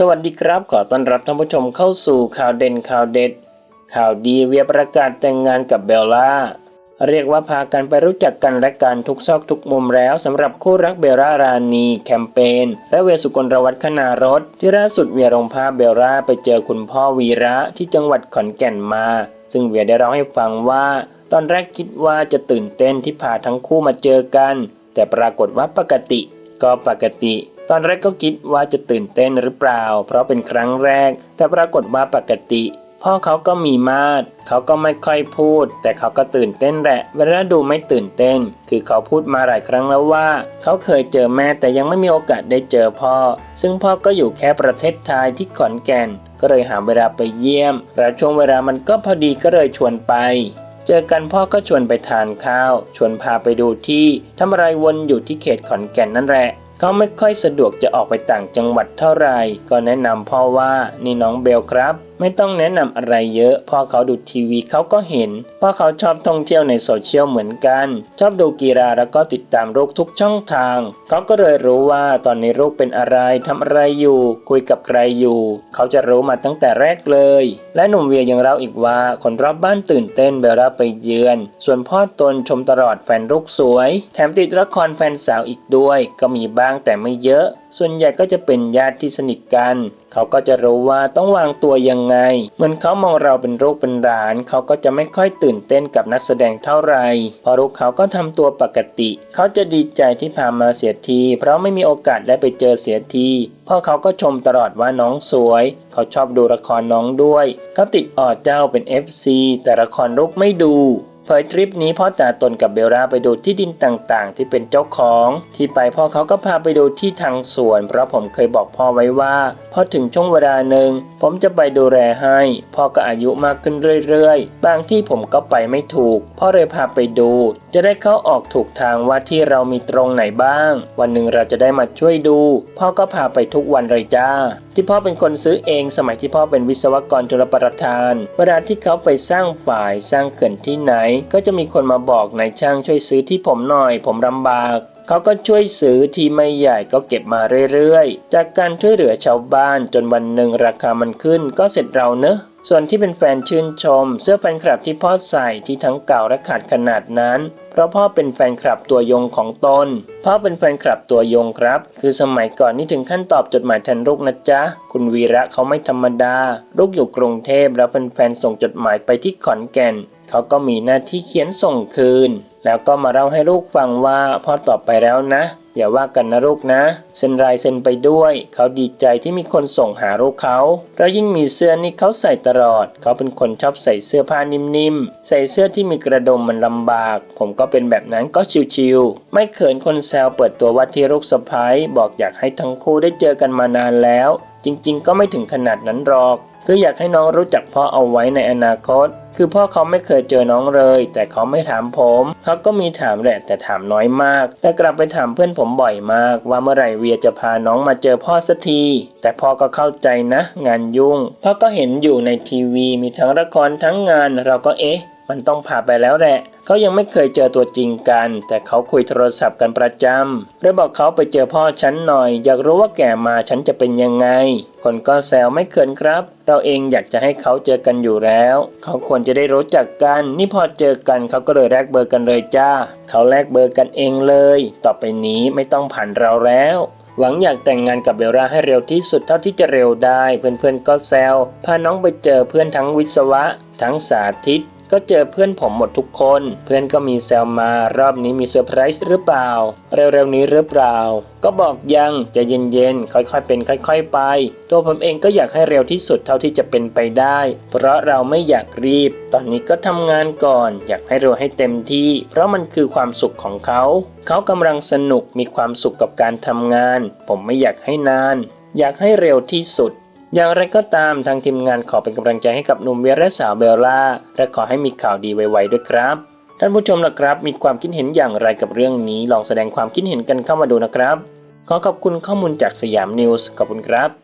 สวัสดีครับ ขอต้อนรับท่านผู้ชมเข้าสู่ข่าวเด่นข่าวเด็ด ข่าวดีเวียประกาศแต่งงานกับเบลล่า เรียกว่าพากันไปรู้จักกันและกันทุกซอกทุกมุมแล้วสำหรับคู่รักเบลล่ารานีแคมเปญและเวสุกลรวัฒน์คณารถที่ล่าสุดเวียลงภาพเบลล่าไปเจอคุณพ่อวีระที่จังหวัดขอนแก่นมา ซึ่งเวียได้เล่าให้ฟังว่า ตอนแรกคิดว่าจะตื่นเต้นที่พาทั้งคู่มาเจอกัน แต่ปรากฏว่าปกติก็ปกติ ตอนแรกก็คิดว่าจะตื่นเต้นหรือเปล่า เพราะเป็นครั้งแรก แต่ปรากฏว่าปกติ พ่อเขาก็มีมาดเขาก็ไม่ค่อยพูด แต่เขาก็ตื่นเต้นแหละเวลาดูไม่ตื่นเต้น คือเขาพูดมาหลายครั้งแล้วว่า เขาเคยเจอแม่แต่ยังไม่มีโอกาสได้เจอพ่อ ซึ่งพ่อก็อยู่แค่ประเทศไทยที่ขอนแก่น ก็เลยหาเวลาไปเยี่ยม และช่วงเวลามันก็พอดีก็เลยชวนไปเจอกันพ่อก็ชวนไปทานข้าว ชวนพาไปดูที่ทำอะไรวนอยู่ที่เขตขอนแก่นนั่นแหละ เขาไม่ค่อยสะดวกจะออกไปต่างจังหวัดเท่าไหร่ก็แนะนำพ่อว่านี่น้องเบลครับ ไม่ต้องแนะนำอะไรเยอะพ่อเขาดูทีวีเขาก็เห็นพ่อเขาชอบท่องเที่ยวในโซเชียลเหมือนกัน ชอบดูกีฬาแล้วก็ติดตามโลกทุกช่องทาง เขาก็เลยรู้ว่าตอนนี้ลูกเป็นอะไรทำอะไรอยู่ คุยกับใครอยู่ เขาจะรู้มาตั้งแต่แรกเลย และหนุ่มเวียยังเล่าอีกว่าคนรอบบ้านตื่นเต้นเบลาไปเยือน ส่วนพ่อตนชมตลอดแฟนลูกสวย แถมติดละครแฟนสาวอีกด้วย ก็มีบ้างแต่ไม่เยอะ ส่วนใหญ่ก็จะเป็นญาติที่สนิทกัน เขาก็จะรู้ว่าต้องวางตัวยังไง เหมือนเขามองเราเป็นโรคเป็นหลานเขาก็จะไม่ค่อยตื่นเต้นกับนักแสดงเท่าไหร่พอลูกเขาก็ทำตัวปกติ เขาจะดีใจที่พามาเสียที เพราะไม่มีโอกาสได้ไปเจอเสียทีพ่อเขาก็ชมตลอดว่าน้องสวย เขาชอบดูละครน้องด้วย เขาติดออเจ้าเป็น FC แต่ละครลูกไม่ดู เผยทริปนี้พ่อจ่าตนกับเบลล่าไปดูที่ดินต่างๆ ที่เป็นเจ้าของ ที่ไปพ่อเขาก็พาไปดูที่ทางสวน เพราะผมเคยบอกพ่อไว้ว่าพอถึงช่วงเวลาหนึ่งผมจะไปดูแลให้ พ่อก็อายุมากขึ้นเรื่อยๆ บางที่ผมก็ไปไม่ถูก พ่อเลยพาไปดู จะได้เข้าออกถูกทางว่าที่เรามีตรงไหนบ้าง วันหนึ่งเราจะได้มาช่วยดู พ่อก็พาไปทุกวันเลยจ้า ที่พ่อเป็นคนซื้อเองสมัยที่พ่อเป็นวิศวกรจุลประทาน เวลาที่เขาไปสร้างฝ่ายสร้างเขื่อนที่ไหนก็จะมีคนมาบอกนายช่างช่วยซื้อที่ผมหน่อย ผมลำบากเขาก็ช่วยซื้อที่ไม่ใหญ่ก็เก็บมาเรื่อยๆ จากการช่วยเหลือชาวบ้านจนวันหนึ่งราคามันขึ้นก็เสร็จเราเนอะ ส่วนที่เป็นแฟนชื่นชม เสื้อแฟนคลับที่พ่อใส่ที่ทั้งเก่าและขาดขนาดนั้น เพราะพ่อเป็นแฟนคลับตัวยงของตน พ่อเป็นแฟนคลับตัวยงครับ คือสมัยก่อนนี่ถึงขั้นตอบจดหมายแทนลูกนะจ๊ะ คุณวีระเขาไม่ธรรมดา ลูกอยู่กรุงเทพแล้วแฟนๆส่งจดหมายไปที่ขอนแก่น เขาก็มีหน้าที่เขียนส่งคืน แล้วก็มาเล่าให้ลูกฟังว่าพ่อตอบไปแล้วนะ อย่าว่ากันนะลูกนะเซ็นลายเซ็นไปด้วย เขาดีใจที่มีคนส่งหาลูกเขาแล้วยิ่งมีเสื้อนี่เขาใส่ตลอด เขาเป็นคนชอบใส่เสื้อผ้านิ่มๆ ใส่เสื้อที่มีกระดมมันลำบาก ผมก็เป็นแบบนั้นก็ชิวๆไม่เขินคนแซวเปิดตัวว่าที่ลูกสะพ้ายบอกอยากให้ทั้งคู่ได้เจอกันมานานแล้ว จริงๆ ก็ไม่ถึงขนาดนั้นหรอก คืออยากให้น้องรู้จักพ่อเอาไว้ในอนาคต คือพ่อเขาไม่เคยเจอน้องเลย แต่เขาไม่ถามผมเขาก็มีถามแหละแต่ถามน้อยมาก แต่กลับไปถามเพื่อนผมบ่อยมาก ว่าเมื่อไหร่เวียจะพาน้องมาเจอพ่อสักที แต่พ่อก็เข้าใจนะ งานยุ่งพ่อก็เห็นอยู่ในทีวีมีทั้งละครทั้งงานเราก็เอ๊ะ มันต้องพาไปแล้วแหละ เขายังไม่เคยเจอตัวจริงกัน แต่เขาคุยโทรศัพท์กันประจำเลยบอกเขาไปเจอพ่อฉันหน่อย อยากรู้ว่าแก่มาฉันจะเป็นยังไง คนก็แซวไม่เขินครับ เราเองอยากจะให้เขาเจอกันอยู่แล้ว เขาควรจะได้รู้จักกัน นี่พอเจอกันเขาก็เลยแลกเบอร์กันเลยจ้า เขาแลกเบอร์กันเองเลย ต่อไปนี้ไม่ต้องผ่านเราแล้วหวังอยากแต่งงานกับเบลล่าให้เร็วที่สุดเท่าที่จะเร็วได้ เพื่อนๆก็แซวพาน้องไปเจอเพื่อนทั้งวิศวะ ทั้งสาธิต ก็เจอเพื่อนผมหมดทุกคน เพื่อนก็มีแซวมารอบนี้มีเซอร์ไพรส์หรือเปล่า เร็วๆนี้หรือเปล่า ก็บอกยังจะเย็นๆ ค่อยๆเป็นค่อยๆไป ตัวผมเองก็อยากให้เร็วที่สุดเท่าที่จะเป็นไปได้ เพราะเราไม่อยากรีบ ตอนนี้ก็ทำงานก่อน อยากให้เร็วให้เต็มที่ เพราะมันคือความสุขของเขา เขากำลังสนุกมีความสุขกับการทำงาน ผมไม่อยากให้นาน อยากให้เร็วที่สุด อย่างไรก็ตามทางทีมงานขอเป็นกำลังใจให้กับหนุ่มเวียและสาวเบลล่า และขอให้มีข่าวดีไวๆด้วยครับ ท่านผู้ชมนะครับ มีความคิดเห็นอย่างไรกับเรื่องนี้ ลองแสดงความคิดเห็นกันเข้ามาดูนะครับ ขอขอบคุณข้อมูลจากสยามนิวส์ขอบคุณครับ